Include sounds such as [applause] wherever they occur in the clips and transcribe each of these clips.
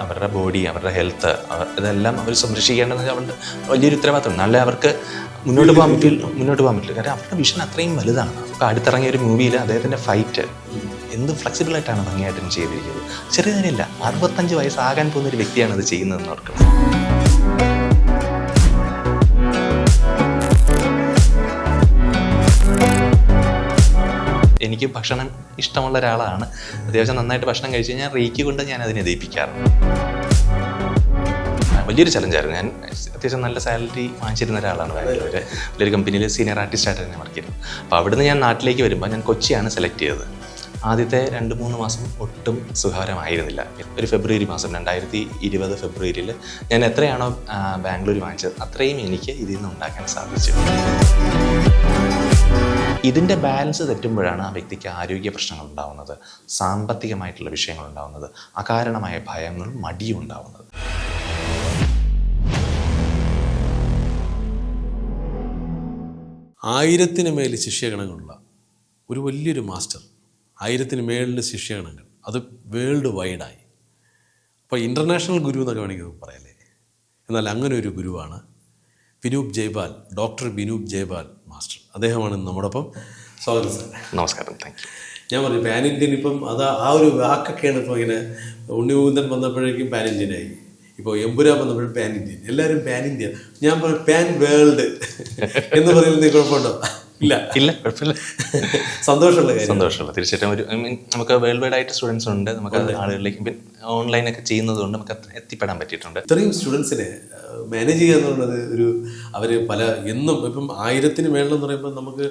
അവരുടെ ബോഡി അവരുടെ ഹെൽത്ത് അവർ ഇതെല്ലാം അവർ സംരക്ഷിക്കേണ്ടത് അവരുടെ വലിയൊരു ഉത്തരവാദിത്തമാണ്. അല്ലെ അവർക്ക് മുന്നോട്ട് പോകാൻ പറ്റില്ല മുന്നോട്ട് പോകാൻ പറ്റില്ല. കാരണം അവരുടെ വിഷൻ അത്രയും വലുതാണ്. ഇപ്പോൾ അടുത്തിറങ്ങിയ ഒരു മൂവിയിൽ അദ്ദേഹത്തിന്റെ ഫൈറ്റ് എന്ത് ഫ്ലെക്സിബിൾ ആയിട്ടാണ് ഭംഗിയായിട്ടും ചെയ്തിരിക്കുന്നത്? ചെറിയ കാര്യമില്ല. അറുപത്തഞ്ച് വയസ്സാകാൻ പോകുന്ന ഒരു വ്യക്തിയാണ് അത് ചെയ്യുന്നതെന്ന് ഓർക്കണം. എനിക്ക് ഭക്ഷണം ഇഷ്ടമുള്ള ഒരാളാണ്. അത്യാവശ്യം നന്നായിട്ട് ഭക്ഷണം കഴിച്ച് കഴിഞ്ഞാൽ റീക്ക് കൊണ്ട് ഞാൻ അതിനെ ദയിപ്പിക്കാറുണ്ട് വലിയൊരു ചലഞ്ചായിരുന്നു ഞാൻ അത്യാവശ്യം നല്ല സാലറി വാങ്ങിച്ചിരുന്ന ഒരാളാണ് ബാംഗ്ലൂർ വലിയൊരു കമ്പനിയിൽ സീനിയർ ആർട്ടിസ്റ്റായിട്ട് തന്നെ വർക്ക് ചെയ്തു അപ്പോൾ അവിടുന്ന് ഞാൻ നാട്ടിലേക്ക് വരുമ്പോൾ ഞാൻ കൊച്ചിയാണ് സെലക്ട് ചെയ്തത്. ആദ്യത്തെ രണ്ട് മൂന്ന് മാസം ഒട്ടും സുഖകരമായിരുന്നില്ല. ഒരു ഫെബ്രുവരി മാസം രണ്ടായിരത്തി ഇരുപത് ഫെബ്രുവരിയിൽ ഞാൻ എത്രയാണോ ബാംഗ്ലൂർ വാങ്ങിച്ചത് അത്രയും എനിക്ക് ഇതിൽ നിന്ന് ഉണ്ടാക്കാൻ സാധിച്ചു. ഇതിന്റെ ബാലൻസ് തെറ്റുമ്പോഴാണ് ആ വ്യക്തിക്ക് ആരോഗ്യ പ്രശ്നങ്ങൾ ഉണ്ടാവുന്നത് സാമ്പത്തികമായിട്ടുള്ള വിഷയങ്ങൾ ഉണ്ടാവുന്നത് അകാരണമായ ഭയങ്ങളും മടിയും ഉണ്ടാവുന്നത്. ആയിരത്തിന് മേൽ ശിഷ്യഗണങ്ങളുള്ള ഒരു വലിയൊരു മാസ്റ്റർ ആയിരത്തിന് മേളിൽ ശിഷ്യഗണങ്ങൾ അത് വേൾഡ് വൈഡായി. അപ്പോൾ ഇന്റർനാഷണൽ ഗുരു എന്നൊക്കെ വേണമെങ്കിൽ പറയല്ലേ എന്നാൽ അങ്ങനെ ഒരു ഗുരുവാണ് വിനൂപ് ജയ്പാൽ ഡോക്ടർ വിനൂപ് ജയ്പാൽ. മാസ്റ്റർ. അദ്ദേഹമാണ് നമ്മോടൊപ്പം. സ്വാഗതം സാർ. നമസ്കാരം താങ്ക് യു ഞാൻ പറഞ്ഞു പാൻ ഇന്ത്യൻ ഇപ്പം അത് ആ ഒരു വാക്കൊക്കെയാണ് ഇപ്പോൾ ഇങ്ങനെ ഉണ്ണിമൂന്തൻ വന്നപ്പോഴേക്കും പാൻ ഇന്ത്യനായി ഇപ്പോൾ എമ്പുരാൻ വന്നപ്പോഴും പാൻ ഇന്ത്യൻ എല്ലാവരും പാൻ ഇന്ത്യ ഞാൻ പറഞ്ഞു പാൻ വേൾഡ് എന്ന് പറയുന്നത് കുഴപ്പമുണ്ടോ ഇല്ല. ഇല്ല കുഴപ്പമില്ല. [laughs] സന്തോഷമുള്ള സന്തോഷമുള്ള തീർച്ചയായിട്ടും ഒരു ഐ മീൻ നമുക്ക് വേൾഡ് വൈഡ് ആയിട്ട് സ്റ്റുഡൻസ് ഉണ്ട്. നമുക്ക് ആളുകളിലേക്ക് പിന്നെ ഓൺലൈനൊക്കെ ചെയ്യുന്നത് കൊണ്ട് നമുക്ക് എത്തിപ്പെടാൻ പറ്റിയിട്ടുണ്ട്. ഇത്രയും സ്റ്റുഡൻസിനെ മാനേജ് ചെയ്യുക എന്നുള്ളത് ഒരു അവർ പല എന്നും ഇപ്പം ആയിരത്തിന് മേളിലെന്ന് പറയുമ്പോൾ നമുക്ക്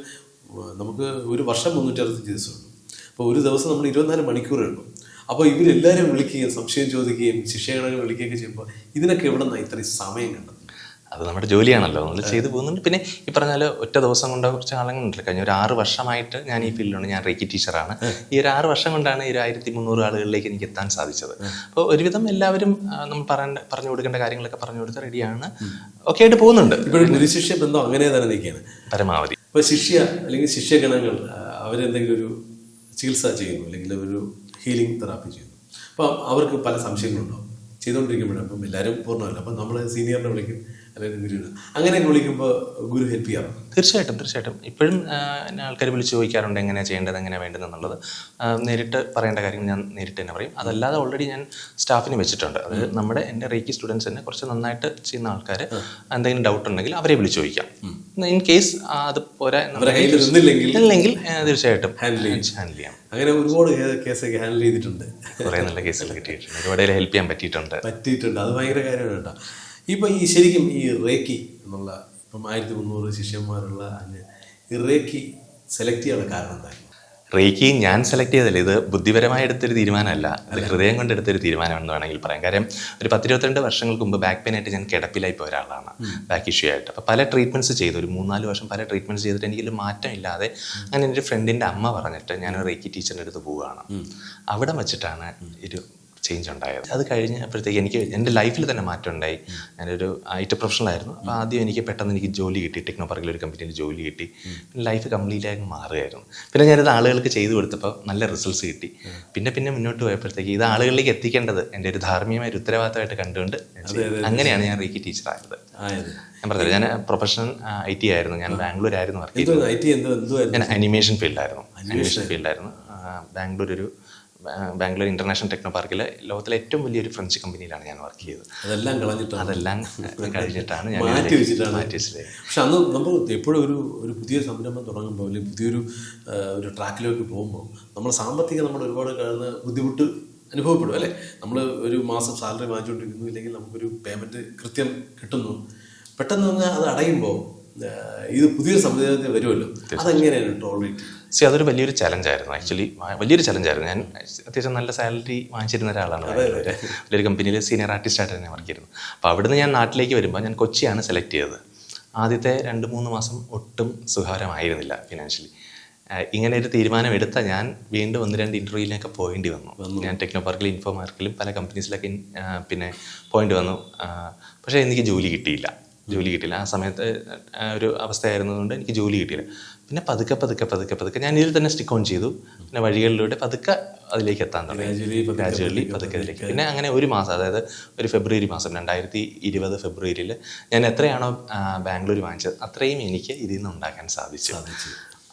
നമുക്ക് ഒരു വർഷം മുന്നൂറ്റി അറുപത്തഞ്ച് ദിവസമുണ്ട്. അപ്പോൾ ഒരു ദിവസം നമ്മൾ ഇരുപത്തിനാല് മണിക്കൂറേ ഉള്ളൂ. അപ്പോൾ ഇവരെല്ലാവരും വിളിക്കുകയും സംശയം ചോദിക്കുകയും ശിക്ഷകളെ വിളിക്കുകയൊക്കെ ചെയ്യുമ്പോൾ ഇതിനൊക്കെ എവിടെ നിന്നാണ് ഇത്രയും സമയം കണ്ടത്? അത് നമ്മുടെ ജോലിയാണല്ലോ. നമ്മൾ ചെയ്തു പോകുന്നുണ്ട്. പിന്നെ ഈ പറഞ്ഞാൽ ഒറ്റ ദിവസം കൊണ്ട് കുറച്ച് കാലങ്ങളുണ്ടല്ലോ കഴിഞ്ഞ ഒരു ആറ് വർഷമായിട്ട് ഞാൻ ഈ ഫീൽഡിലുണ്ട്. ഞാൻ റേക്കി ടീച്ചറാണ്. ഈ ഒരു ആറ് വർഷം കൊണ്ടാണ് ഈ ഒരു ആയിരത്തി മുന്നൂറ് ആളുകളിലേക്ക് എനിക്ക് എത്താൻ സാധിച്ചത്. അപ്പോൾ ഒരുവിധം എല്ലാവരും നമ്മൾ പറയേണ്ട പറഞ്ഞു കൊടുക്കേണ്ട കാര്യങ്ങളൊക്കെ പറഞ്ഞു കൊടുത്ത് റെഡിയാണ്. ഒക്കെ ആയിട്ട് പോകുന്നുണ്ട്. ഇപ്പോഴും ഗുരുശിഷ്യ ബന്ധം അങ്ങനെ തന്നെ നിൽക്കുകയാണ്. പരമാവധി. ഇപ്പോൾ ശിഷ്യ അല്ലെങ്കിൽ ശിഷ്യഗണങ്ങൾ അവരെന്തെങ്കിലും ഒരു ചികിത്സ ചെയ്യുന്നു അല്ലെങ്കിൽ ഒരു ഹീലിംഗ് തെറാപ്പി ചെയ്യുന്നു. അപ്പോൾ അവർക്ക് പല സംശയങ്ങളുണ്ടാവും. ചെയ്തുകൊണ്ടിരിക്കുമ്പോഴും അപ്പം എല്ലാവരും പൂർണമല്ല. അപ്പം നമ്മൾ സീനിയറിനെ വിളിക്കും. അല്ലെങ്കിൽ ഗുരുവിനെ. അങ്ങനെയൊക്കെ വിളിക്കുമ്പോൾ ഗുരു ഹെൽപ്പ് ചെയ്യാറുണ്ട് തീർച്ചയായിട്ടും തീർച്ചയായിട്ടും. ഇപ്പോഴും ആൾക്കാർ വിളിച്ച് ചോദിക്കാറുണ്ട് എങ്ങനെയാണ് ചെയ്യേണ്ടത് എങ്ങനെയാണ് വേണ്ടത് എന്നുള്ളത്. നേരിട്ട് പറയേണ്ട കാര്യങ്ങൾ ഞാൻ നേരിട്ട് തന്നെ പറയും. അതല്ലാതെ ഓൾറെഡി ഞാൻ സ്റ്റാഫിനെ വെച്ചിട്ടുണ്ട്. അത് നമ്മുടെ എന്റെ റേക്കി സ്റ്റുഡൻസ് തന്നെ കുറച്ച് നന്നായിട്ട് ചെയ്യുന്ന ആൾക്കാർ എന്തെങ്കിലും ഡൗട്ട് ഉണ്ടെങ്കിൽ അവരെ വിളിച്ച് ചോദിക്കാം. ഇൻ കേസ് അത് പോരാ ഇല്ലെങ്കിൽ തീർച്ചയായിട്ടും ഹാൻഡിൽ ഹാൻഡിൽ ചെയ്യാം. അങ്ങനെ ഒരുപാട് കേസൊക്കെ ഹാൻഡിൽ ചെയ്തിട്ടുണ്ട്. കുറേ നല്ല കേസുകൾ കിട്ടിയിട്ടുണ്ട്. ഒരുപാട് ഹെൽപ്പ് ചെയ്യാൻ പറ്റിയിട്ടുണ്ട്. പറ്റിയിട്ടുണ്ട്. അത് ഭയങ്കര കാര്യമാണ് കേട്ടോ. ഇപ്പം ഈ ശരിക്കും ഈ റേക്കി എന്നുള്ള ഇപ്പം ആയിരത്തി മുന്നൂറ് ശിഷ്യന്മാരുള്ള അങ്ങ് ഈ റേക്കി സെലക്ട് ചെയ്യാനുള്ള കാരണം എന്തായിരുന്നു റേക്കി ഞാൻ സെലക്ട് ചെയ്തല്ല ഇത് ബുദ്ധിപരമായി എടുത്തൊരു തീരുമാനമല്ല. അത്. ഹൃദയം കൊണ്ട് എടുത്തൊരു തീരുമാനമെന്ന് വേണമെങ്കിൽ പറയാം. കാര്യം ഒരു പത്തിരുപത്തിരണ്ട് വർഷങ്ങൾക്ക് മുമ്പ് ബാക്ക് പെയിൻ ആയിട്ട് ഞാൻ കിടപ്പിലായി പോയ ഒരാളാണ് ബാക്ക് ഇഷ്യൂ ആയിട്ട്. അപ്പോൾ പല ട്രീറ്റ്മെന്റ്സ് ചെയ്തു. ഒരു മൂന്നാൽ വർഷം പല ട്രീറ്റ്മെന്റ്സ് ചെയ്തിട്ട് എനിക്കൊരു മാറ്റം ഇല്ലാതെ അങ്ങനെ എന്റെ ഫ്രണ്ടിന്റെ അമ്മ പറഞ്ഞിട്ട് ഞാൻ റേക്കി ടീച്ചറിന്റെ അടുത്ത് പോവുകയാണ്. അവിടെ വച്ചിട്ടാണ് ഒരു ചേഞ്ച് ഉണ്ടായത്. അത് കഴിഞ്ഞപ്പോഴത്തേക്ക് എനിക്ക് എന്റെ ലൈഫിൽ തന്നെ മാറ്റം ഉണ്ടായി. ഞാനൊരു ഐ ടി പ്രൊഫഷണൽ ആയിരുന്നു അപ്പോൾ ആദ്യം എനിക്ക് പെട്ടെന്ന് എനിക്ക് ജോലി കിട്ടി. ടെക്നോ പാർക്കിൽ ഒരു കമ്പനിയിൽ ജോലി കിട്ടി. പിന്നെ ലൈഫ് കംപ്ലീറ്റ് ആയി മാറുകയായിരുന്നു. പിന്നെ ഞാനിത് ആളുകൾക്ക് ചെയ്തു കൊടുത്തപ്പോൾ നല്ല റിസൾട്ട്സ് കിട്ടി. പിന്നെ പിന്നെ മുന്നോട്ട് പോയപ്പോഴത്തേക്ക് ഇത് ആളുകളിലേക്ക് എത്തിക്കേണ്ടത് എന്റെ ഒരു ധാർമ്മികമായ ഒരു ഉത്തരവാദിത്തമായിട്ട് കണ്ടുകൊണ്ട് അങ്ങനെയാണ് ഞാൻ റീക്കി ടീച്ചറായത് ഞാൻ പറഞ്ഞത് ഞാൻ പ്രൊഫഷണൽ ഐ ടി ആയിരുന്നു. ഞാൻ ബാംഗ്ലൂർ ആയിരുന്നു വർക്ക് ഞാൻ അനിമേഷൻ ഫീൽഡായിരുന്നു അനിമേഷൻ ഫീൽഡായിരുന്നു ബാംഗ്ലൂർ ഒരു ബാംഗ്ലൂർ ഇന്റർനാഷണൽ ടെക്നോ പാർക്കിൽ ലോകത്തിലെ ഏറ്റവും വലിയൊരു ഫ്രഞ്ച് കമ്പനിയിലാണ് ഞാൻ വർക്ക് ചെയ്തത്. അതെല്ലാം കളഞ്ഞിട്ടാണ്? അതെല്ലാം [laughs] കഴിഞ്ഞിട്ടാണ് ഞാൻ മാറ്റി വെച്ചിട്ടാണ്? മാറ്റി വെച്ചത്. പക്ഷെ അന്ന് നമ്മൾ എപ്പോഴും ഒരു ഒരു പുതിയ സംരംഭം തുടങ്ങുമ്പോൾ അല്ലെങ്കിൽ പുതിയൊരു ഒരു ട്രാക്കിലേക്ക് പോകുമ്പോൾ നമ്മൾ സാമ്പത്തികം നമ്മൾ ഒരുപാട് കാണുന്ന ബുദ്ധിമുട്ട് അനുഭവപ്പെടും അല്ലേ? നമ്മൾ ഒരു മാസം സാലറി വാങ്ങിച്ചുകൊണ്ടിരിക്കുന്നു ഇല്ലെങ്കിൽ നമുക്കൊരു പേയ്മെന്റ് കൃത്യം കിട്ടുന്നു. പെട്ടെന്ന് പറഞ്ഞാൽ അത് അടയുമ്പോൾ ഇത് പുതിയൊരു സംവിധാനത്തിൽ വരുമല്ലോ? അതെങ്ങനെയാണ് ടോളറേറ്റ് സി അതൊരു വലിയൊരു ചലഞ്ചായിരുന്നു ആക്ച്വലി വലിയൊരു ചലഞ്ചായിരുന്നു ഞാൻ അത്യാവശ്യം നല്ല സാലറി വാങ്ങിച്ചിരുന്ന ഒരാളാണ്. വലിയൊരു കമ്പനിയിൽ സീനിയർ ആർട്ടിസ്റ്റായിട്ട് തന്നെ വർക്ക് ചെയ്തിരുന്നു അപ്പോൾ അവിടുന്ന് ഞാൻ നാട്ടിലേക്ക് വരുമ്പോൾ ഞാൻ കൊച്ചിയാണ് സെലക്ട് ചെയ്തത്. ആദ്യത്തെ രണ്ട് മൂന്ന് മാസം ഒട്ടും സുഖകരമായിരുന്നില്ല ഫിനാൻഷ്യലി ഇങ്ങനെ ഒരു തീരുമാനം എടുത്ത ഞാൻ വീണ്ടും ഒന്ന് രണ്ട് ഇന്റർവ്യൂവിലൊക്കെ പോയിന്റ് വന്നു. ഞാൻ ടെക്നോ പാർക്കിലും ഇൻഫോ മാർക്കിലും പല കമ്പനീസിലൊക്കെ പിന്നെ പോയിന്റ് വന്നു. പക്ഷേ എനിക്ക് ജോലി കിട്ടിയില്ല. ജോലി കിട്ടിയില്ല. ആ സമയത്ത് ഒരു അവസ്ഥയായിരുന്നതുകൊണ്ട് എനിക്ക് ജോലി കിട്ടിയില്ല. പിന്നെ പതുക്കെ പതുക്കെ പതുക്കെ പതുക്കെ ഞാൻ ഇതിൽ തന്നെ സ്റ്റിക്ക് ഓൺ ചെയ്തു. പിന്നെ വഴികളിലൂടെ പതുക്കെ അതിലേക്ക് എത്താൻ തുടങ്ങി. ഗ്രാജുവലി പതുക്കെ അതിലേക്ക്. പിന്നെ അങ്ങനെ ഒരു മാസം അതായത് ഒരു ഫെബ്രുവരി മാസം രണ്ടായിരത്തി ഇരുപത് ഫെബ്രുവരിയിൽ ഞാൻ എത്രയാണോ ബാംഗ്ലൂർ വാങ്ങിച്ചത് അത്രയും എനിക്ക് ഇതിൽ നിന്ന് ഉണ്ടാക്കാൻ സാധിച്ചു.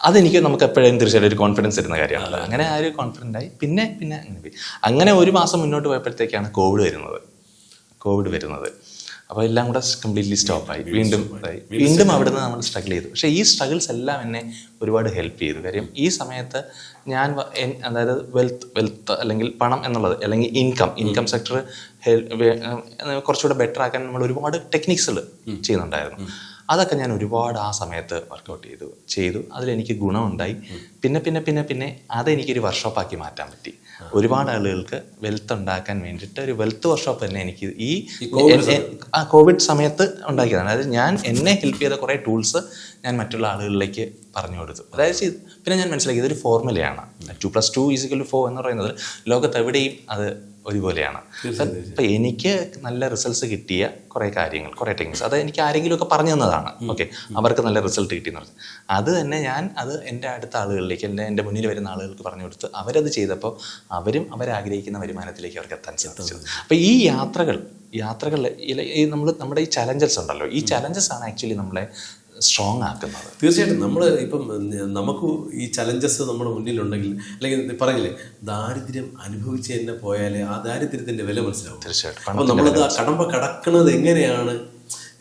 അതെനിക്ക് നമുക്ക് എപ്പോഴും തീർച്ചയായിട്ടും ഒരു കോൺഫിഡൻസ് ഇരുന്ന കാര്യമാണ്. അങ്ങനെ ആ ഒരു കോൺഫിഡന്റ് ആയി. പിന്നെ പിന്നെ അങ്ങനെ അങ്ങനെ ഒരു മാസം മുന്നോട്ട് പോയപ്പോഴത്തേക്കാണ് കോവിഡ് വരുന്നത്. കോവിഡ് വരുന്നത്. അപ്പോൾ എല്ലാം കൂടെ കംപ്ലീറ്റ്ലി സ്റ്റോപ്പായി വീണ്ടും ഇതായി. വീണ്ടും അവിടെ നിന്ന് നമ്മൾ സ്ട്രഗിൾ ചെയ്തു. പക്ഷേ ഈ സ്ട്രഗിൾസ് എല്ലാം എന്നെ ഒരുപാട് ഹെൽപ്പ് ചെയ്തു. കാര്യം ഈ സമയത്ത് ഞാൻ അതായത് വെൽത്ത് വെൽത്ത് അല്ലെങ്കിൽ പണം എന്നുള്ളത് അല്ലെങ്കിൽ ഇൻകം ഇൻകം സെക്ടർ കുറച്ചുകൂടെ ബെറ്റർ ആക്കാൻ നമ്മൾ ഒരുപാട് ടെക്നിക്സുകൾ ചെയ്യുന്നുണ്ടായിരുന്നു. അതൊക്കെ ഞാൻ ഒരുപാട് ആ സമയത്ത് വർക്കൗട്ട് ചെയ്തു ചെയ്തു. അതിലെനിക്ക് ഗുണമുണ്ടായി. പിന്നെ പിന്നെ പിന്നെ പിന്നെ അതെനിക്കൊരു വർക്ക്ഷോപ്പാക്കി മാറ്റാൻ പറ്റി. ഒരുപാട് ആളുകൾക്ക് വെൽത്ത് ഉണ്ടാക്കാൻ വേണ്ടിയിട്ട് ഒരു വെൽത്ത് വർക്ക്ഷോപ്പ് തന്നെ എനിക്ക് ഈ ആ കോവിഡ് സമയത്ത് ഉണ്ടാക്കിയതാണ്. അതായത് ഞാൻ എന്നെ ഹെൽപ്പ് ചെയ്ത കുറേ ടൂൾസ് ഞാൻ മറ്റുള്ള ആളുകളിലേക്ക് പറഞ്ഞു കൊടുത്തു. അതായത് പിന്നെ ഞാൻ മനസ്സിലാക്കി ഇതൊരു ഫോർമുലയാണ് two plus two is equal four എന്ന് പറയുന്നത്. ലോകത്ത് എവിടെയും അത് ഒരുപോലെയാണ്. അപ്പൊ എനിക്ക് നല്ല റിസൾട്ട്സ് കിട്ടിയ കുറേ കാര്യങ്ങൾ കുറേ ടെക്നിക്സ് അത് എനിക്ക് ആരെങ്കിലും ഒക്കെ പറഞ്ഞു തന്നതാണ്. ഓക്കെ അവർക്ക് നല്ല റിസൾട്ട് കിട്ടിയെന്ന് പറഞ്ഞു. അത് തന്നെ ഞാൻ അത് എന്റെ അടുത്ത ആളുകളിലേക്ക് എന്റെ എന്റെ മുന്നിൽ വരുന്ന ആളുകൾക്ക് പറഞ്ഞു കൊടുത്ത് അവരത് ചെയ്തപ്പോൾ അവരും അവരാഗ്രഹിക്കുന്ന വരുമാനത്തിലേക്ക് അവർക്ക് എത്താൻ സാധിച്ചു. അപ്പോൾ ഈ യാത്രകൾ യാത്രകളിൽ ഈ നമ്മൾ നമ്മുടെ ഈ ചലഞ്ചസ് ഉണ്ടല്ലോ. ഈ ചലഞ്ചസ് ആണ് ആക്ച്വലി നമ്മളെ സ്ട്രോങ് ആക്കുന്നത്. തീർച്ചയായിട്ടും നമ്മൾ ഇപ്പം നമുക്ക് ഈ ചലഞ്ചസ് നമ്മുടെ മുന്നിലുണ്ടെങ്കിൽ അല്ലെങ്കിൽ പറയില്ലേ ദാരിദ്ര്യം അനുഭവിച്ച് തന്നെ പോയാൽ ആ ദാരിദ്ര്യത്തിന്റെ വില മനസ്സിലാവും. തീർച്ചയായിട്ടും. അപ്പോൾ നമ്മളത് ആ കടമ്പ കടക്കുന്നത് എങ്ങനെയാണ്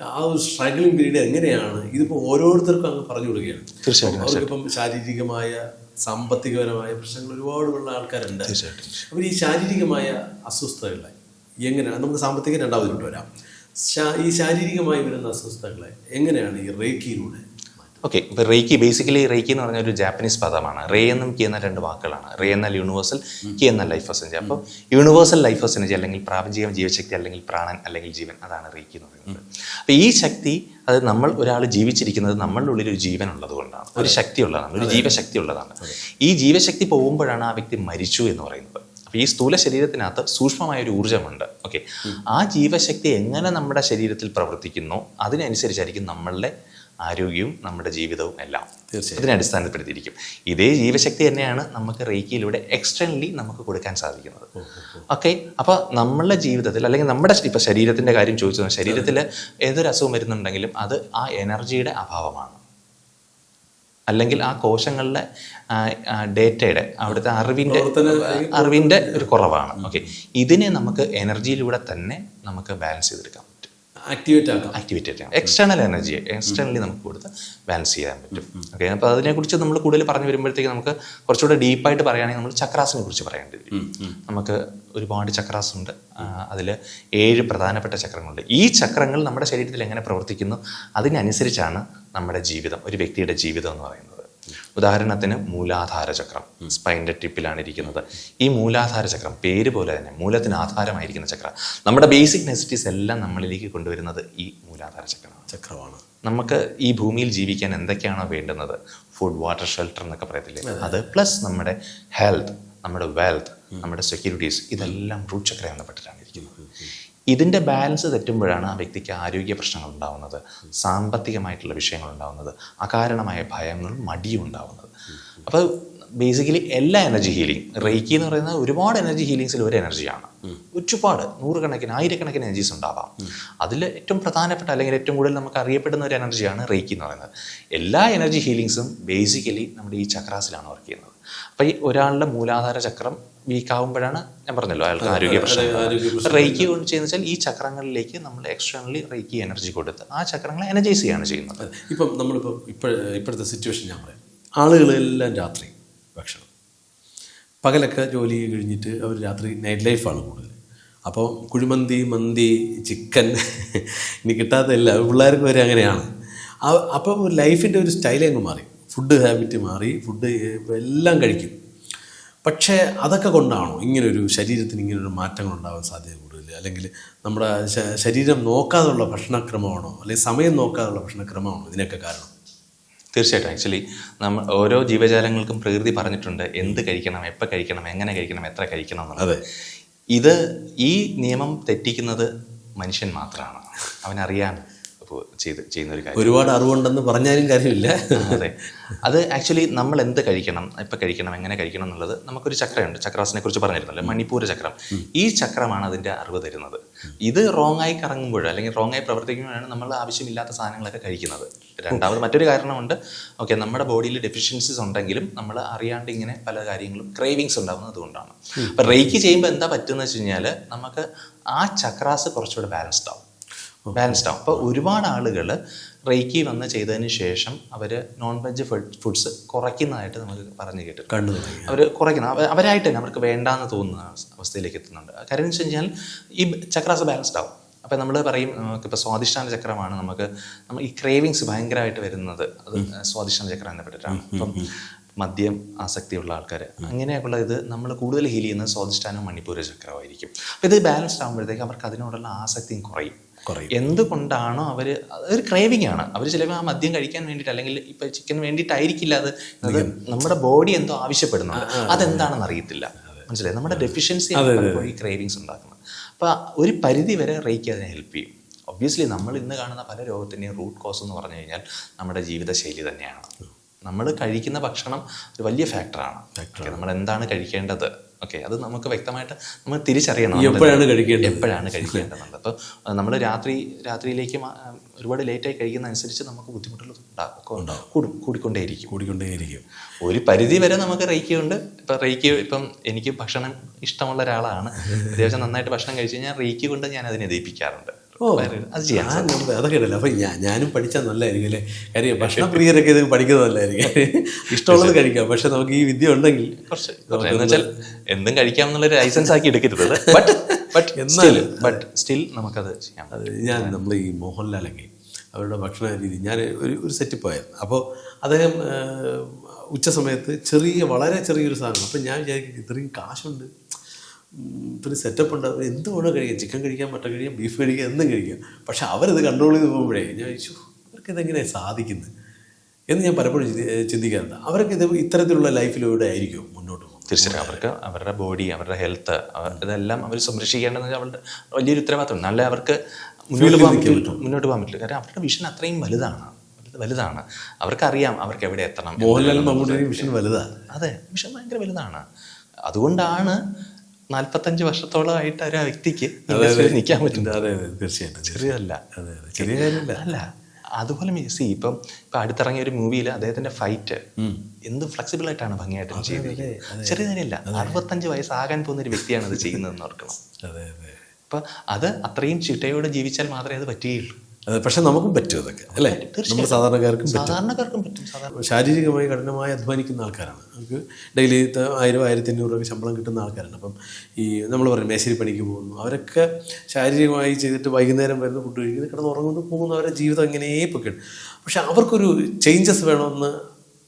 ആ ഒരു സ്ട്രഗിളിംഗ് പീരീഡ് എങ്ങനെയാണ് ഇതിപ്പോൾ ഓരോരുത്തർക്കും അങ്ങ് പറഞ്ഞു കൊടുക്കുകയാണ്. തീർച്ചയായിട്ടും അവർക്കിപ്പം ശാരീരികമായ സാമ്പത്തികപരമായ പ്രശ്നങ്ങൾ ഒരുപാട് ഉള്ള ആൾക്കാരുണ്ട്. തീർച്ചയായിട്ടും അപ്പോൾ ഈ ശാരീരികമായ അസ്വസ്ഥതകളെ എങ്ങനെയാണ് നമുക്ക് സാമ്പത്തികം രണ്ടാമതിലോട്ട് ശാ- ഈ ശാരീരികമായി വരുന്ന അസ്വസ്ഥതകളെ എങ്ങനെയാണ് ഈ റേക്കിയിലൂടെ ഓക്കെ ഇപ്പോൾ റേക്കി ബേസിക്കലി റേക്കി എന്ന് പറഞ്ഞ ഒരു ജാപ്പനീസ് പദമാണ്. റേ എന്നും കി എന്ന രണ്ട് വാക്കുകളാണ്. റേ എന്നാൽ യൂണിവേഴ്സൽ കി എന്നാൽ ലൈഫ് എനർജി. അപ്പോൾ യൂണിവേഴ്സൽ ലൈഫ് എനർജി അല്ലെങ്കിൽ പ്രാപഞ്ചിക ജീവശക്തി അല്ലെങ്കിൽ പ്രാണൻ അല്ലെങ്കിൽ ജീവൻ അതാണ് റേക്കി എന്ന് പറയുന്നത്. അപ്പോൾ ഈ ശക്തി അത് നമ്മൾ ഒരാൾ ജീവിച്ചിരിക്കുന്നത് നമ്മളുടെ ഉള്ളിൽ ഒരു ജീവൻ ഉള്ളതുകൊണ്ടാണ്. ഒരു ശക്തി ഉള്ളതാണ് ഒരു ജീവശക്തി ഉള്ളതാണ്. ഈ ജീവശക്തി പോകുമ്പോഴാണ് ആ വ്യക്തി മരിച്ചു എന്ന് പറയുന്നത്. അപ്പോൾ ഈ സ്ഥൂല ശരീരത്തിനകത്ത് സൂക്ഷ്മമായ ഒരു ഊർജമുണ്ട്. ഓക്കെ ആ ജീവശക്തി എങ്ങനെ നമ്മുടെ ശരീരത്തിൽ പ്രവർത്തിക്കുന്നു അതിനനുസരിച്ചായിരിക്കും നമ്മളുടെ ആരോഗ്യവും നമ്മുടെ ജീവിതവും എല്ലാം. തീർച്ചയായും. ഇതിനെ അടിസ്ഥാനപ്പെടുത്തിയിരിക്കും. ഇതേ ജീവശക്തി തന്നെയാണ് നമുക്ക് റേക്കിയിലൂടെ എക്സ്റ്റേണലി നമുക്ക് കൊടുക്കാൻ സാധിക്കുന്നത്. ഓക്കെ അപ്പോൾ നമ്മളുടെ ജീവിതത്തിൽ അല്ലെങ്കിൽ നമ്മുടെ ഇപ്പോൾ ശരീരത്തിന്റെ കാര്യം ചോദിച്ചു ശരീരത്തിൽ ഏതൊരു അസുഖം വരുന്നുണ്ടെങ്കിലും അത് ആ എനർജിയുടെ അഭാവമാണ്. അല്ലെങ്കിൽ ആ കോശങ്ങളിലെ ഡേറ്റയുടെ അവിടുത്തെ അറിവിന്റെ അറിവിന്റെ ഒരു കുറവാണ്. ഓക്കെ ഇതിനെ നമുക്ക് എനർജിയിലൂടെ തന്നെ നമുക്ക് ബാലൻസ് ചെയ്തെടുക്കാം പറ്റും. ആക്ടിവേറ്റ് ആക്കാം. ആക്ടിവേറ്റ് ചെയ്യാം. എക്സ്റ്റേണൽ എനർജി എക്സ്റ്റേണലി നമുക്ക് കൊടുത്ത് ബാലൻസ് ചെയ്യാൻ പറ്റും. ഓക്കെ അപ്പോൾ അതിനെക്കുറിച്ച് നമ്മൾ കൂടുതൽ പറഞ്ഞു വരുമ്പോഴത്തേക്ക് നമുക്ക് കുറച്ചുകൂടെ ഡീപ്പായിട്ട് പറയുകയാണെങ്കിൽ നമ്മൾ ചക്രാസിനെ കുറിച്ച് പറയേണ്ടി വരും. നമുക്ക് ഒരുപാട് ചക്രാസ് ഉണ്ട്. അതിൽ ഏഴ് പ്രധാനപ്പെട്ട ചക്രങ്ങളുണ്ട്. ഈ ചക്രങ്ങൾ നമ്മുടെ ശരീരത്തിൽ എങ്ങനെ പ്രവർത്തിക്കുന്നു? അതിനനുസരിച്ചാണ് നമ്മുടെ ജീവിതം ഒരു വ്യക്തിയുടെ ജീവിതം എന്ന് പറയുന്നത്. ഉദാഹരണത്തിന് മൂലാധാര ചക്രം സ്പൈന്റെ ടിപ്പിലാണ് ഇരിക്കുന്നത്. ഈ മൂലാധാര ചക്രം പേര് പോലെ തന്നെ മൂലത്തിന് ആധാരമായിരിക്കുന്ന ചക്രം നമ്മുടെ ബേസിക് നെസിറ്റീസ് എല്ലാം നമ്മളിലേക്ക് കൊണ്ടുവരുന്നത് ഈ മൂലാധാര ചക്രമാണ്. ചക്രമാണ്. നമുക്ക് ഈ ഭൂമിയിൽ ജീവിക്കാൻ എന്തൊക്കെയാണോ വേണ്ടുന്നത്? ഫുഡ് വാട്ടർ ഷെൽട്ടർ എന്നൊക്കെ പറയത്തില്ലേ? അത്. പ്ലസ് നമ്മുടെ ഹെൽത്ത് നമ്മുടെ വെൽത്ത് നമ്മുടെ സെക്യൂരിറ്റീസ് ഇതെല്ലാം റൂട്ട് ചക്ര പെട്ടിട്ടാണ് ഇരിക്കുന്നത്. ഇതിന്റെ ബാലൻസ് തെറ്റുമ്പോഴാണ് ആ വ്യക്തിക്ക് ആരോഗ്യ പ്രശ്നങ്ങൾ ഉണ്ടാവുന്നത് സാമ്പത്തികമായിട്ടുള്ള വിഷയങ്ങൾ ഉണ്ടാവുന്നത് അകാരണമായ ഭയങ്ങളും മടിയും ഉണ്ടാവുന്നത്. അപ്പോൾ ബേസിക്കലി എല്ലാ എനർജി ഹീലിംഗ് റേക്കി എന്ന് പറയുന്നത് ഒരുപാട് എനർജി ഹീലിങ്സിൽ ഒരു എനർജിയാണ് ഒരുപാട് നൂറുകണക്കിന് ആയിരക്കണക്കിന് എനർജീസ് ഉണ്ടാവാം. അതിൽ ഏറ്റവും പ്രധാനപ്പെട്ട അല്ലെങ്കിൽ ഏറ്റവും കൂടുതൽ നമുക്ക് അറിയപ്പെടുന്ന ഒരു എനർജിയാണ് റേക്കി എന്ന് പറയുന്നത്. എല്ലാ എനർജി ഹീലിങ്സും ബേസിക്കലി നമ്മുടെ ഈ ചക്രാസിലാണ് വർക്ക് ചെയ്യുന്നത്. അപ്പോൾ ഈ ഒരാളുടെ മൂലാധാര ചക്രം വീക്ക് ആകുമ്പോഴാണ് ഞാൻ പറഞ്ഞല്ലോ അയാൾക്ക് ആരോഗ്യ പ്രശ്നം റേക്കി കൊണ്ട് ചെയ്യുന്ന വെച്ചാൽ ഈ ചക്രങ്ങളിലേക്ക് നമ്മൾ എക്സ്റ്റേണലി റേക്കി എനർജി കൊടുത്ത് ആ ചക്രങ്ങളെ എനർജൈസ് ചെയ്യാണ് ചെയ്യുന്നത്. ഇപ്പം നമ്മളിപ്പോൾ ഇപ്പോൾ ഇപ്പോഴത്തെ സിറ്റുവേഷൻ ഞാൻ പറയാം. ആളുകളെല്ലാം രാത്രി ഭക്ഷണം. പകലൊക്കെ ജോലി കഴിഞ്ഞിട്ട് അവർ രാത്രി നൈറ്റ് ലൈഫാണ് കൂടുതൽ അപ്പോൾ കുഴിമന്തി മന്തി ചിക്കൻ [laughs] ഇനി കിട്ടാത്തല്ല പിള്ളേർക്ക് വരെ അങ്ങനെയാണ്. അപ്പം ലൈഫിന്റെ ഒരു സ്റ്റൈലേ അങ്ങ് മാറി. ഫുഡ് ഹാബിറ്റ് മാറി ഫുഡ് എല്ലാം കഴിക്കും. പക്ഷേ അതൊക്കെ കൊണ്ടാണോ ഇങ്ങനൊരു ശരീരത്തിന് ഇങ്ങനൊരു മാറ്റങ്ങൾ ഉണ്ടാവാൻ സാധ്യത കൂടുതൽ അല്ലെങ്കിൽ നമ്മുടെ ശരീരം നോക്കാതുള്ള ഭക്ഷണക്രമമാണോ? അല്ലെങ്കിൽ സമയം നോക്കാതുള്ള ഭക്ഷണക്രമമാണോ ഇതിനൊക്കെ കാരണം? തീർച്ചയായിട്ടും. ആക്ച്വലി നമ്മൾ ഓരോ ജീവജാലങ്ങൾക്കും പ്രകൃതി പറഞ്ഞിട്ടുണ്ട് എന്ത് കഴിക്കണം എപ്പോൾ കഴിക്കണം എങ്ങനെ കഴിക്കണം എത്ര കഴിക്കണം എന്നുള്ളത്. ഇത് ഈ നിയമം തെറ്റിക്കുന്നത് മനുഷ്യൻ മാത്രമാണ്. അവനറിയാം. ചെയ്ത് ചെയ്യുന്ന ഒരു കാര്യം. ഒരുപാട് അറിവുണ്ടെന്ന് പറഞ്ഞാലും കാര്യമില്ല. അതെ. അത് ആക്ച്വലി നമ്മൾ എന്ത് കഴിക്കണം ഇപ്പം കഴിക്കണം എങ്ങനെ കഴിക്കണം എന്നുള്ളത് നമുക്കൊരു ചക്രമുണ്ട് ചക്രാസിനെ കുറിച്ച് പറഞ്ഞിരുന്നല്ലോ മണിപ്പൂർ ചക്രം. ഈ ചക്രമാണ് അതിന്റെ അറിവ് തരുന്നത്. ഇത് റോങ് ആയി കറങ്ങുമ്പോൾ അല്ലെങ്കിൽ റോങ് ആയി പ്രവർത്തിക്കുമ്പോഴാണ് നമ്മൾ ആവശ്യമില്ലാത്ത സാധനങ്ങളൊക്കെ കഴിക്കുന്നത്. രണ്ടാമത് മറ്റൊരു കാരണമുണ്ട്. ഓക്കെ നമ്മുടെ ബോഡിയിൽ ഡെഫിഷ്യൻസീസ് ഉണ്ടെങ്കിലും നമ്മൾ അറിയാണ്ട് ഇങ്ങനെ പല കാര്യങ്ങളും ക്രേവിങ്സ് ഉണ്ടാകുന്നത് അതുകൊണ്ടാണ്. അപ്പം റേക്ക് ചെയ്യുമ്പോൾ എന്താ പറ്റുന്നത് വെച്ച് കഴിഞ്ഞാൽ നമുക്ക് ആ ചക്രാസ് കുറച്ചുകൂടെ ബാലൻസ്ഡ് ആവും. ബാലൻസ്ഡ് ആവും. അപ്പോൾ ഒരുപാട് ആളുകൾ റേക്കി വന്ന് ചെയ്തതിന് ശേഷം അവർ നോൺ വെജ് ഫുഡ്സ് കുറയ്ക്കുന്നതായിട്ട് നമുക്ക് പറഞ്ഞു കേട്ടിട്ടുണ്ട് കണ്ടു അവർ കുറയ്ക്കുന്ന. അവരായിട്ട് തന്നെ അവർക്ക് വേണ്ടാന്ന് തോന്നുന്ന അവസ്ഥയിലേക്ക് എത്തുന്നുണ്ട്. കാര്യം എന്ന് വെച്ച് കഴിഞ്ഞാൽ ഈ ചക്രാസ് ബാലൻസ്ഡ് ആവും. അപ്പം നമ്മൾ പറയും ഇപ്പോൾ സ്വാദിഷ്ടാന ചക്രമാണ് നമുക്ക് നമ്മൾ ഈ ക്രേവിങ്സ് ഭയങ്കരമായിട്ട് വരുന്നത് അത് സ്വാദിഷ്ടാന ചക്രം എന്ന് പെട്ടിട്ടാണ്. അപ്പം മദ്യം ആസക്തിയുള്ള ആൾക്കാർ അങ്ങനെയൊക്കെയുള്ള ഇത് നമ്മൾ കൂടുതൽ ഹീൽ ചെയ്യുന്നത് സ്വാദിഷ്ടാനവും മണിപ്പൂര ചക്രമായിരിക്കും അപ്പോൾ ഇത് ബാലൻസ്ഡ് ആകുമ്പോഴത്തേക്ക് അവർക്ക് അതിനോടുള്ള ആസക്തിയും കുറയും. കുറയും. എന്തുകൊണ്ടാണോ അവർ ഒരു ക്രേവിംഗ് ആണ്. അവർ ചിലപ്പോൾ ആ മദ്യം കഴിക്കാൻ വേണ്ടിയിട്ട് അല്ലെങ്കിൽ ഇപ്പൊ ചിക്കൻ വേണ്ടിയിട്ടായിരിക്കില്ല അത്. അത് നമ്മുടെ ബോഡി എന്തോ ആവശ്യപ്പെടുന്നുണ്ട്. അതെന്താണെന്ന് അറിയത്തില്ല. മനസ്സിലായി? നമ്മുടെ ഡെഫിഷ്യൻസി ഈ ക്രേവിങ്സ് ഉണ്ടാക്കുന്നത്. അപ്പോൾ ഒരു പരിധി വരെ റേക്ക് അതിനെ ഹെൽപ്പ് ചെയ്യും. ഒബ്വിയസ്ലി നമ്മൾ ഇന്ന് കാണുന്ന പല രോഗത്തിന്റെയും റൂട്ട് കോസ് എന്ന് പറഞ്ഞു കഴിഞ്ഞാൽ നമ്മുടെ ജീവിതശൈലി തന്നെയാണ്. നമ്മൾ കഴിക്കുന്ന ഭക്ഷണം ഒരു വലിയ ഫാക്ടറാണ് നമ്മൾ എന്താണ് കഴിക്കേണ്ടത്? ഓക്കെ അത് നമുക്ക് വ്യക്തമായിട്ട് നമ്മൾ തിരിച്ചറിയണം എപ്പോഴാണ് കഴിക്കേണ്ടത്? എപ്പോഴാണ് കഴിക്കേണ്ടതെന്നുള്ളത്. അപ്പോൾ നമ്മൾ രാത്രി രാത്രിയിലേക്ക് ഒരുപാട് ലേറ്റായി കഴിക്കുന്ന അനുസരിച്ച് നമുക്ക് ബുദ്ധിമുട്ടുകൾ ഉണ്ടാകും. കൂടും കൂടിക്കൊണ്ടേയിരിക്കും. കൂടിക്കൊണ്ടേയിരിക്കും. ഒരു പരിധി വരെ നമുക്ക് റേക്കിയുണ്ട്. ഇപ്പം റേക്ക് ഇപ്പം എനിക്ക് ഭക്ഷണം ഇഷ്ടമുള്ള ഒരാളാണ്. അത്യാവശ്യം നന്നായിട്ട് ഭക്ഷണം കഴിച്ചു കഴിഞ്ഞാൽ റേക്കി കൊണ്ട് ഞാൻ അതിനെ ദയിപ്പിക്കാറുണ്ട് ഓ. അത് ചെയ്യാം അതൊക്കെ ഉണ്ടല്ലോ അപ്പം ഞാൻ ഞാനും പഠിച്ചാൽ നല്ലതായിരിക്കും അല്ലേ? കാര്യം ഭക്ഷണപ്രിയരൊക്കെ ഇത് പഠിക്കുന്നത് നല്ലതായിരിക്കും. ഇഷ്ടമുള്ളത് കഴിക്കാം. പക്ഷെ നമുക്ക് ഈ വിദ്യ ഉണ്ടെങ്കിൽ കുറച്ച് എന്തും കഴിക്കാം എന്നുള്ള ലൈസൻസ് ആക്കി എടുക്കരുത്. ബട്ട് ബട്ട് [laughs] എന്നാലും ബട്ട് സ്റ്റിൽ നമുക്കത് ചെയ്യാം. അത് ഞാൻ നമ്മൾ ഈ മോഹൻലാലൊക്കെ അവരുടെ ഭക്ഷണ രീതി ഞാൻ ഒരു ഒരു സെറ്റ് പോയത് അപ്പോൾ അദ്ദേഹം ഉച്ച സമയത്ത് ചെറിയ വളരെ ചെറിയൊരു സാധനം. അപ്പം ഞാൻ വിചാരിക്കും ഇത്രയും കാശുണ്ട്. ഇത്രയും സെറ്റപ്പ് ഉണ്ട്. അവർ എന്ത് വേണോ കഴിക്കാം? ചിക്കൻ കഴിക്കാം മട്ടൻ കഴിക്കാം ബീഫ് കഴിക്കാം എന്തും കഴിക്കാം. പക്ഷെ അവരത് കൺട്രോൾ ചെയ്ത് പോകുമ്പോഴേ ഞാൻ ചോദിച്ചു അവർക്ക് ഇതെങ്ങനെയാണ് സാധിക്കുന്നത് എന്ന് ഞാൻ പലപ്പോഴും ചിന്തിക്കാറുണ്ട്. അവർക്ക് ഇത് ഇത്തരത്തിലുള്ള ലൈഫിലൂടെ ആയിരിക്കും മുന്നോട്ട് പോകുന്നത്? തീർച്ചയായും അവർക്ക് അവരുടെ ബോഡി അവരുടെ ഹെൽത്ത് ഇതെല്ലാം അവർ സംരക്ഷിക്കേണ്ടത് അവരുടെ വലിയൊരു ഉത്തരവാദിത്തം നല്ല അവർക്ക് മുന്നോട്ട് പോകാൻ പറ്റില്ല മുന്നോട്ട് പോകാൻ പറ്റില്ല കാരണം അവരുടെ വിഷൻ അത്രയും വലുതാണ്. വലുത് വലുതാണ്. അവർക്കറിയാം അവർക്ക് എവിടെ എത്തണം മോഹൻലാൽ മമ്മൂട്ടിയും വിഷൻ വലുതാണ് അതെ വിഷൻ ഭയങ്കര വലുതാണ്. അതുകൊണ്ടാണ് നാൽപ്പത്തഞ്ച് വർഷത്തോളമായിട്ട് ഒരു ആ വ്യക്തിക്ക് നിൽക്കാൻ പറ്റുന്നത്. അതെ തീർച്ചയായിട്ടും അതെ ചെറിയ കാര്യമില്ല. അല്ല. അതുപോലെ സി ഇപ്പം ഇപ്പം അടുത്തിറങ്ങിയ ഒരു മൂവിയിൽ അദ്ദേഹത്തിന്റെ ഫൈറ്റ് എന്ത് ഫ്ലെക്സിബിൾ ആയിട്ടാണ് ഭംഗിയായിട്ട് ചെയ്തിരിക്കുന്നത്. ചെറിയ കാര്യമില്ല. അറുപത്തഞ്ച് വയസ്സാകാൻ പോകുന്ന ഒരു വ്യക്തിയാണ് അത് ചെയ്യുന്നതെന്ന് ഓർക്കണം. അപ്പൊ അത് അത്രയും ചിട്ടയോടെ ജീവിച്ചാൽ മാത്രമേ അത് പറ്റുകയുള്ളൂ. പക്ഷെ നമുക്കും പറ്റും അതൊക്കെ അല്ലേ? നമ്മൾ സാധാരണക്കാർക്കും പറ്റും. സാധാരണക്കാർക്കും പറ്റും ശാരീരികമായി കഠിനമായി അധ്വാനിക്കുന്ന ആൾക്കാരാണ്. നമുക്ക് ഡെയിലി ആയിരം ആയിരത്തി അഞ്ഞൂറ് രൂപ ശമ്പളം കിട്ടുന്ന ആൾക്കാരാണ്. അപ്പം ഈ നമ്മൾ പറയും മേശരി പണിക്ക് പോകുന്നു. അവരൊക്കെ ശാരീരികമായി ചെയ്തിട്ട് വൈകുന്നേരം വരുന്ന ഫുഡ് കഴിക്കുന്നത് കിടന്ന് ഉറങ്ങുന്നു പോകുന്നു അവരുടെ ജീവിതം അങ്ങനെയേ പൊക്കെയാണ് പക്ഷെ അവർക്കൊരു ചേഞ്ചസ് വേണമെന്ന്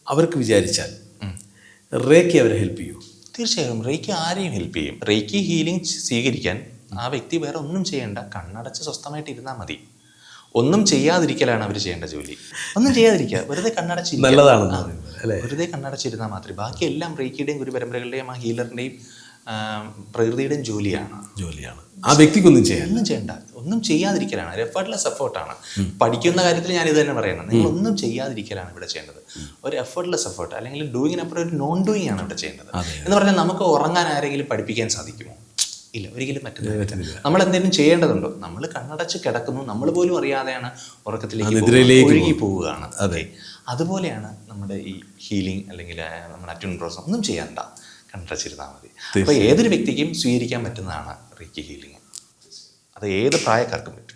അവർക്ക് വിചാരിച്ചാൽ റേക്കി അവരെ ഹെൽപ്പ് ചെയ്യൂ. തീർച്ചയായും റേക്കി ആരെയും ഹെൽപ്പ് ചെയ്യും. റേക്കി ഹീലിംഗ് സ്വീകരിക്കാൻ ആ വ്യക്തി വേറെ ഒന്നും ചെയ്യേണ്ട. കണ്ണടച്ച് സ്വസ്ഥമായിട്ട് ഇരുന്നാൽ മതി. ഒന്നും ചെയ്യാതിരിക്കലാണ് അവർ ചെയ്യേണ്ട ജോലി. ഒന്നും ചെയ്യാതിരിക്കുക. വെറുതെ കണ്ണടച്ചിരിക്കുക. നല്ലതാണ് വെറുതെ കണ്ണടച്ചിരുന്നാൽ മാത്രമേ ബാക്കി എല്ലാം റേക്കിയുടെയും ഗുരുപരമ്പരകളുടെയും ആ ഹീലറിന്റെയും പ്രകൃതിയുടെയും ജോലിയാണ്. ജോലിയാണ്. ആ വ്യക്തിക്കൊന്നും ചെയ്യാൻ ഒന്നും ചെയ്യണ്ട. ഒന്നും ചെയ്യാതിരിക്കലാണ്. എഫേർട്ട്ലെസ് എഫേർട്ടാണ് പഠിക്കുന്ന കാര്യത്തിൽ ഞാൻ ഇത് തന്നെ പറയുന്നത് നിങ്ങൾ ഒന്നും ചെയ്യാതിരിക്കലാണ് ഇവിടെ ചെയ്യേണ്ടത്. ഒരു എഫേർട്ട്ലെസ് എഫേർട്ട് അല്ലെങ്കിൽ ഡൂയിങ് ഡൂയിങ്ങിനപ്പുറം ഒരു നോൺ ഡൂയിങ് ആണ് ഇവിടെ ചെയ്യേണ്ടത്. എന്ന് പറഞ്ഞാൽ നമുക്ക് ഉറങ്ങാൻ ആരെങ്കിലും പഠിപ്പിക്കാൻ സാധിക്കുമോ? ഇല്ല ഒരിക്കലും പറ്റുന്നില്ല നമ്മൾ എന്തെങ്കിലും ചെയ്യേണ്ടതുണ്ടോ? നമ്മൾ കണ്ണടച്ച് കിടക്കുന്നു നമ്മൾ പോലും അറിയാതെയാണ് ഉറക്കത്തിലേക്ക് ഒഴുകി പോവുകയാണ്. അതെ. അതുപോലെയാണ് നമ്മുടെ ഈ ഹീലിംഗ് അല്ലെങ്കിൽ നമ്മുടെ അറ്റ്യൂൺ പ്രോസസ് ഒന്നും ചെയ്യണ്ട. കണ്ണടച്ചിരുന്നാൽ മതി. അപ്പോൾ ഏതൊരു വ്യക്തിക്കും സ്വീകരിക്കാൻ പറ്റുന്നതാണ് റീക്കി ഹീലിംഗ് അത് ഏത് പ്രായക്കാർക്കും പറ്റും.